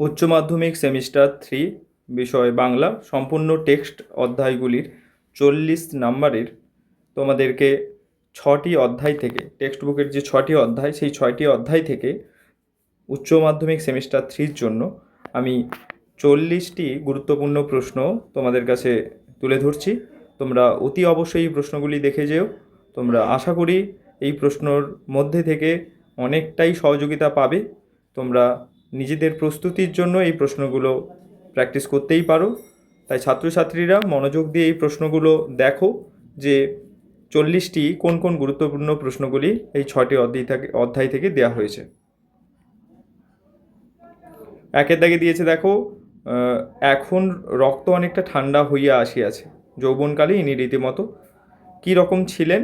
উচ্চ মাধ্যমিক semester three, বিষয় বাংলা, সম্পূর্ণ টেক্সট অধ্যায়গুলির চল্লিশ নাম্বারের তোমাদেরকে ছটি অধ্যায় থেকে টেক্সট বুকের যে ছটি অধ্যায়, সেই ছয়টি অধ্যায় থেকে উচ্চ মাধ্যমিক সেমিস্টার থ্রির জন্য আমি চল্লিশটি গুরুত্বপূর্ণ প্রশ্ন তোমাদের কাছে তুলে ধরছি। তোমরা অতি অবশ্যই এই প্রশ্নগুলি দেখে যেও। তোমরা আশা করি এই প্রশ্নর মধ্যে থেকে অনেকটাই সহযোগিতা পাবে। তোমরা নিজেদের প্রস্তুতির জন্য এই প্রশ্নগুলো প্র্যাকটিস করতেই পারো। তাই ছাত্রছাত্রীরা মনোযোগ দিয়ে এই প্রশ্নগুলো দেখো যে চল্লিশটি কোন কোন গুরুত্বপূর্ণ প্রশ্নগুলি এই ছটি অধ্যায় থেকে অধ্যায় থেকে দেওয়া হয়েছে। একের দাগে দিয়েছে দেখো এখন রক্ত অনেকটা ঠান্ডা হইয়া আসিয়াছে যৌবনকালে ইনি রীতিমতো কী রকম ছিলেন?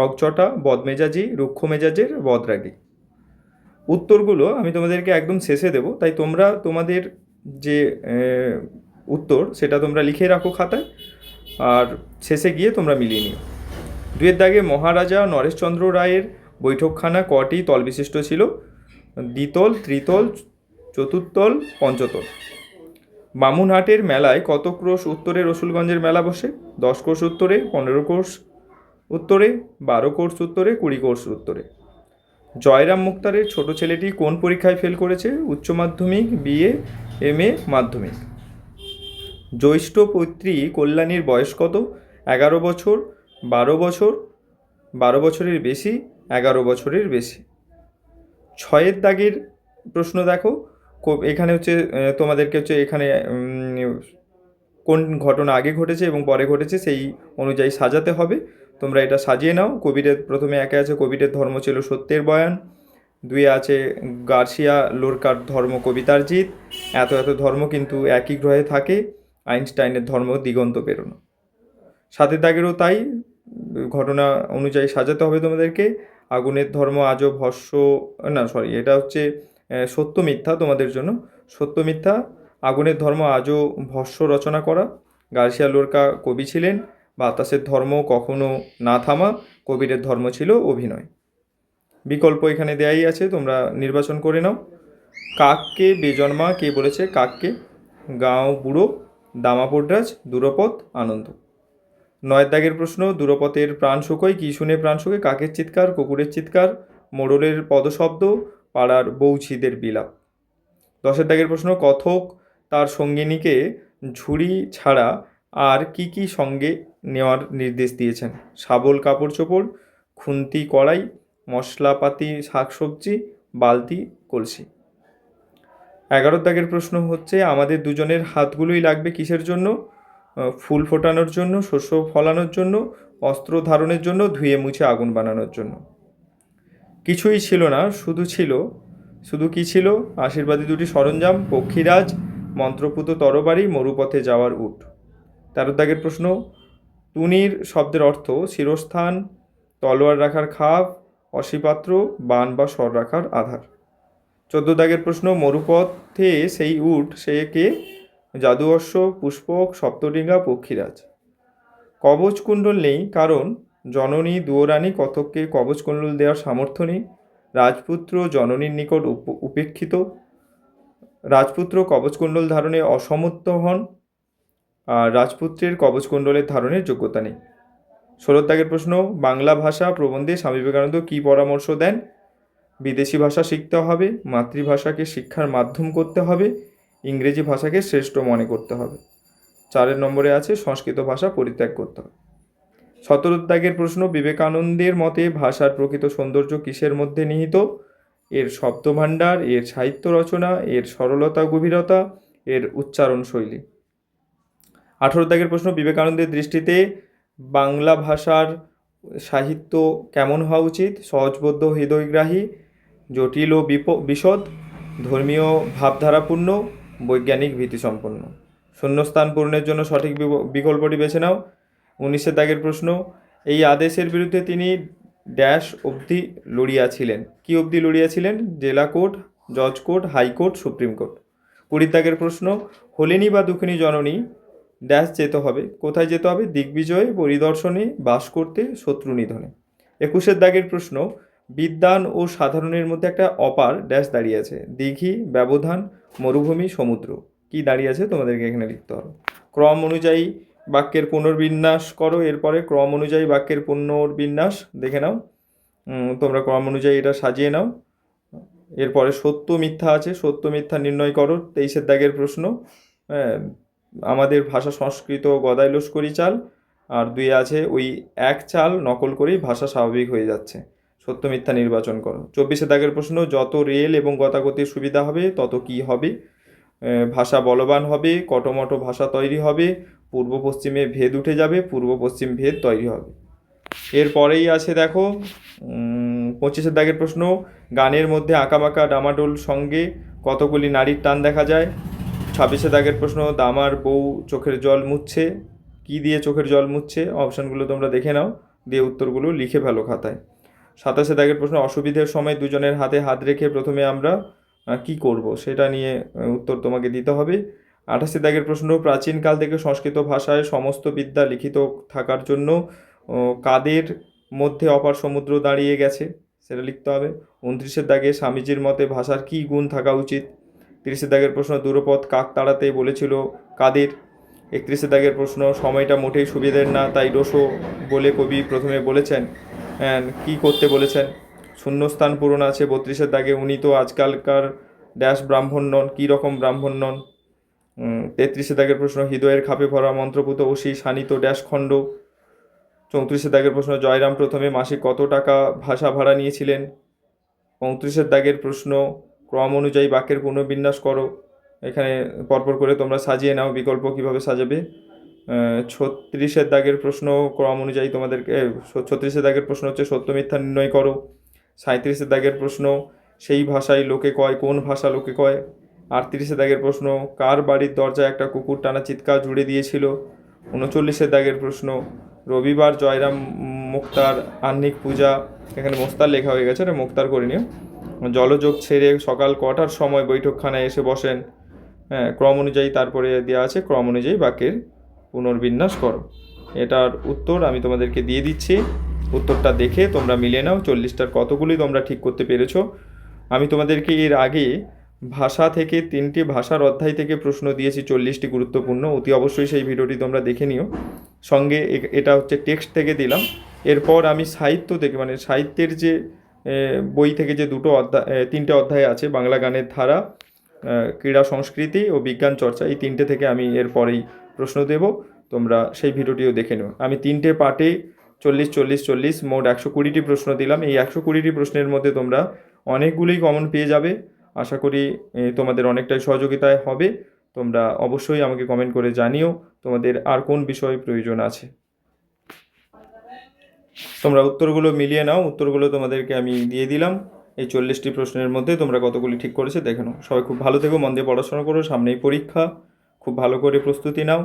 রকচটা বদমেজাজি রুক্ষ মেজাজের বদরাগী। উত্তরগুলো আমি তোমাদেরকে একদম শেষে দেবো। তাই তোমরা তোমাদের যে উত্তর সেটা তোমরা লিখে রাখো খাতায় আর শেষে গিয়ে তোমরা মিলিয়ে নিও। দুয়ের দাগে মহারাজা নরেশচন্দ্র রায়ের বৈঠকখানা কটি তলবিশিষ্ট ছিল? দ্বিতল, ত্রিতল, চতুর্তল, পঞ্চতল। বামুনহাটের মেলায় কত ক্রোশ উত্তরে রসুলগঞ্জের মেলা বসে? দশ কোষ উত্তরে, পনেরো কোষ উত্তরে, বারো কোর্স উত্তরে, কুড়ি কোর্স উত্তরে। জয়রাম মুক্তারের ছোট ছেলেটি কোন পরীক্ষায় ফেল করেছে? উচ্চ মাধ্যমিক, বিএ এম এ মাধ্যমিক। জ্যৈষ্ঠ পৈত্রী কল্যাণীর বয়স কত? এগারো বছর, বারো বছর, বারো বছরের বেশি, এগারো বছরের বেশি। ছয়ের দাগের প্রশ্ন দেখো। এখানে হচ্ছে তোমাদেরকে হচ্ছে এখানে কোন ঘটনা আগে ঘটেছে এবং পরে ঘটেছে সেই অনুযায়ী সাজাতে হবে। তোমরা এটা সাজিয়ে নাও। কবিরের প্রথমে একে আছে কবিরের ধর্ম ছিল সত্যের বয়ান, দুয়ে আছে গার্সিয়া লোরকার ধর্ম কবিতার জিত। এত এত ধর্ম কিন্তু একই গ্রহে থাকে, আইনস্টাইনের ধর্ম দিগন্ত পেরোনো। সাথে দাগেরও তাই, ঘটনা অনুযায়ী সাজাতে হবে তোমাদেরকে। আগুনের ধর্ম আজও ভস্য, না সরি এটা হচ্ছে সত্য মিথ্যা তোমাদের জন্য। সত্য মিথ্যা, আগুনের ধর্ম আজও ভস্য রচনা করা। গার্সিয়া লোরকা কবি ছিলেন বাতাসের ধর্ম কখনো না থামা কবিরের ধর্ম ছিল অভিনয়। বিকল্প এখানে দেয়াই আছে, তোমরা নির্বাচন করে নাও। কাককে বেজন্মা কে বলেছে কাককে? গাঁও বুড়ো দামাপোডরাজ দূরপথ, আনন্দ। নয়ের দাগের প্রশ্ন, দূরপথের প্রাণ শুকোয় কী শুনে প্রাণ শুকে? কাকের চিৎকার, কুকুরের চিৎকার, মোড়লের পদশব্দ, পাড়ার বৌছিদের বিলাপ। দশের দাগের প্রশ্ন, কথক তার সঙ্গিনীকে ঝুড়ি ছাড়া আর কি কি সঙ্গে নেওয়ার নির্দেশ দিয়েছেন? শাবল কাপড় চোপড় খুন্তি, কড়াই, মশলাপাতি, শাকসবজি, বালতি, কলসি। এগারো দাগের প্রশ্ন হচ্ছে, আমাদের দুজনের হাতগুলোই লাগবে কিসের জন্য? ফুল ফোটানোর জন্য, শস্য ফলানোর জন্য, অস্ত্র ধারণের জন্য, ধুয়ে মুছে আগুন বানানোর জন্য। কিছুই ছিল না, শুধু ছিল, শুধু কি ছিল? আশীর্বাদী দুটি সরঞ্জাম, পক্ষীরাজ, মন্ত্রপুত তরবারি, মরুপথে যাওয়ার উট। তেরো দাগের প্রশ্ন, তুনির শব্দের অর্থ শিরস্থান, তলোয়ার রাখার খাপ, অসিপাত্র, বান বা স্বর রাখার আধার। চোদ্দ দাগের প্রশ্ন, মরুপথে সেই উট, সে কে? জাদু অশ্ব পুষ্পক সপ্তডিঙ্গা পক্ষীরাজ। কবচ কুণ্ডল নেই, কারণ জননী, দুয়োরানী কতককে কবচ কুণ্ডল দেওয়ার সামর্থ্য নেই। রাজপুত্র জননীর নিকট উপ- উপেক্ষিত। রাজপুত্র কবচকুণ্ডল ধারণে অসমর্থ হন। আর রাজপুত্রের কবচকুণ্ডলের ধারণের যোগ্যতা নেই। ষোলো দাগের প্রশ্ন, বাংলা ভাষা প্রবন্ধে স্বামী বিবেকানন্দ কী পরামর্শ দেন? বিদেশি ভাষা শিখতে হবে, মাতৃভাষাকে শিক্ষার মাধ্যম করতে হবে, ইংরেজি ভাষাকে শ্রেষ্ঠ মনে করতে হবে। চারের নম্বরে আছে, সংস্কৃত ভাষা পরিত্যাগ করতে হবে। সতেরো দাগের প্রশ্ন, বিবেকানন্দের মতে ভাষার প্রকৃত সৌন্দর্য কিসের মধ্যে নিহিত? এর শব্দভাণ্ডার, এর সাহিত্য রচনা, এর সরলতা, গভীরতা, এর উচ্চারণ শৈলী আঠেরো দাগের প্রশ্ন, বিবেকানন্দের দৃষ্টিতে বাংলা ভাষার সাহিত্য কেমন হওয়া উচিত? সহজবোধ্য, হৃদয়গ্রাহী, জটিল ও বিপ- বিশদ, ধর্মীয় ভাবধারাপূর্ণ, বৈজ্ঞানিক ভীতিসম্পন্ন। শূন্যস্থান পূরণের জন্য সঠিক বিকল্পটি বেছে নাও। উনিশের দাগের প্রশ্ন, এই আদেশের বিরুদ্ধে তিনি ড্যাশ অবধি লড়িয়াছিলেন। কি অবধি লড়িয়াছিলেন? জেলা কোর্ট, জজ কোর্ট, হাইকোর্ট, সুপ্রিম কোর্ট। কুড়ির দাগের প্রশ্ন, হলেনি বা দুঃখিনী জননী ড্যাশ যেতে হবে। কোথায় যেতে হবে? দিগ্বিজয়ে পরিদর্শনে বাস করতে শত্রু নিধনে। একুশের দাগের প্রশ্ন বিদ্যান ও সাধারণের মধ্যে একটা অপার ড্যাশ দাঁড়িয়ে আছে। দিঘি ব্যবধান মরুভূমি সমুদ্র। কি দাঁড়িয়ে আছে? তোমাদেরকে এখানে লিখতে হবে। ক্রম অনুযায়ী বাক্যের পুনর্বিন্যাস করো এরপরে ক্রম অনুযায়ী বাক্যের পুনর্বিন্যাস দেখে নাও। তোমরা ক্রম অনুযায়ী এটা সাজিয়ে নাও। এরপরে সত্য মিথ্যা আছে সত্য মিথ্যা নির্ণয় করো তেইশের দাগের প্রশ্ন। হ্যাঁ, আমাদের ভাষা সংস্কৃত গদাই লস্করি চাল, আর দুই আছে ওই এক চাল নকল করেই ভাষা স্বাভাবিক হয়ে যাচ্ছে। সত্য মিথ্যা নির্বাচন করো। চব্বিশে দাগের প্রশ্ন, যত রেল এবং গতাগতির সুবিধা হবে, তত কি হবে? ভাষা বলবান হবে, কটমটো ভাষা তৈরি হবে, পূর্ব পশ্চিমে ভেদ উঠে যাবে, পূর্ব পশ্চিম ভেদ তৈরি হবে। এরপরেই আছে দেখো পঁচিশের দাগের প্রশ্ন, গানের মধ্যে আঁকাবাঁকা ডামাডোল সঙ্গে কতগুলি নারীর টান দেখা যায়? ছাব্বিশে দাগের প্রশ্ন দামার বউ চোখের জল মুছছে, কি দিয়ে চোখের জল মুছছে? অপশানগুলো তোমরা দেখে নাও, দিয়ে উত্তরগুলো লিখে ফেলো খাতায়। সাতাশে দাগের প্রশ্ন, অসুবিধের সময় দুজনের হাতে হাত রেখে প্রথমে আমরা কি করব? সেটা নিয়ে উত্তর তোমাকে দিতে হবে। আঠাশে দাগের প্রশ্ন, প্রাচীনকাল থেকে সংস্কৃত ভাষায় সমস্ত বিদ্যা লিখিত থাকার জন্য কাদের মধ্যে অপার সমুদ্র দাঁড়িয়ে গেছে? সেটা লিখতে হবে। উনত্রিশের দাগে স্বামীজির মতে ভাষার কী গুণ থাকা উচিত? তিরিশের দাগের প্রশ্ন দূরপথ কাক তাড়াতে বলেছিল, কাদের? একত্রিশের দাগের প্রশ্ন, সময়টা মোটেই সুবিধের না, তাই রোসো বলে কবি প্রথমে বলেছেন অ্যান্ড কী করতে বলেছেন? শূন্যস্থান পূরণ আছে বত্রিশের দাগে, উনি তো আজকালকার ড্যাশ ব্রাহ্মণ নন, কী রকম ব্রাহ্মণ নন? তেত্রিশে দাগের প্রশ্ন, হৃদয়ের খাপে ভরা মন্ত্রপুত অসি শানিত ড্যাশ খণ্ড? চৌত্রিশের দাগের প্রশ্ন, জয়রাম প্রথমে মাসে কত টাকা ভাষা ভাড়া নিয়েছিলেন? পঁয়ত্রিশের দাগের প্রশ্ন ক্রম অনুযায়ী বাক্যের পুনর্বিন্যাস করো। এখানে পরপর করে তোমরা সাজিয়ে নাও বিকল্প কীভাবে সাজাবে। ছত্রিশের দাগের প্রশ্ন ক্রম অনুযায়ী তোমাদেরকে ছত্রিশের দাগের প্রশ্ন হচ্ছে সত্য, মিথ্যা নির্ণয় করো। সাঁত্রিশের দাগের প্রশ্ন, সেই ভাষায় লোকে কয়, কোন ভাষা লোকে কয়? আটত্রিশের দাগের প্রশ্ন, কার বাড়ির দরজায় একটা কুকুর টানা চিৎকার জুড়ে দিয়েছিল? উনচল্লিশের দাগের প্রশ্ন, রবিবার জয়রাম মুক্তার আহ্নিক পূজা, এখানে মোস্তার লেখা হয়ে গেছে, এটা মুক্তার করে নিও। জলযোগ ছেড়ে সকাল কটার সময় বৈঠকখানায় এসে বসেন। হ্যাঁ ক্রম অনুযায়ী তারপরে দেওয়া আছে, ক্রম অনুযায়ী বাক্যের পুনর্বিন্যাস করো। এটার উত্তর আমি তোমাদেরকে দিয়ে দিচ্ছি। উত্তরটা দেখে তোমরা মিলে নাও, চল্লিশটার কতগুলি তোমরা ঠিক করতে পেরেছ। আমি তোমাদেরকে এর আগে ভাষা থেকে তিনটি ভাষার অধ্যায় থেকে প্রশ্ন দিয়েছি, চল্লিশটি গুরুত্বপূর্ণ। অতি অবশ্যই সেই ভিডিওটি তোমরা দেখে নিও। সঙ্গে এটা হচ্ছে টেক্সট থেকে দিলাম। এরপর আমি সাহিত্য থেকে মানে সাহিত্যের যে বই থেকে যে দুটো অধ্যায় তিনটে অধ্যায় আছে, বাংলা গানের ধারা ক্রীড়া সংস্কৃতি ও বিজ্ঞান চর্চা, এই তিনটে থেকে আমি এর পরেই প্রশ্ন দেব। তোমরা সেই ভিডিওটিও দেখে নিও। আমি তিনটে পার্টে চল্লিশ চল্লিশ চল্লিশ, মোট একশো কুড়িটি প্রশ্ন দিলাম। এই একশো কুড়িটি প্রশ্নের মধ্যে তোমরা অনেকগুলোই কমন পেয়ে যাবে। আশা করি তোমাদের অনেকটাই সহযোগিতায় হবে। তোমরা অবশ্যই আমাকে কমেন্ট করে জানিও তোমাদের আর কোন বিষয় প্রয়োজন আছে। তোমরা উত্তরগুলো মিলিয়ে নাও, উত্তরগুলো তোমাদেরকে আমি দিয়ে দিলাম। এই চল্লিশটি প্রশ্নের মধ্যে তোমরা কতগুলি ঠিক করেছে দেখে নাও। সবাই খুব ভালো থেকো, মন দিয়ে পড়াশোনা করো, সামনেই পরীক্ষা। খুব ভালো করে প্রস্তুতি নাও।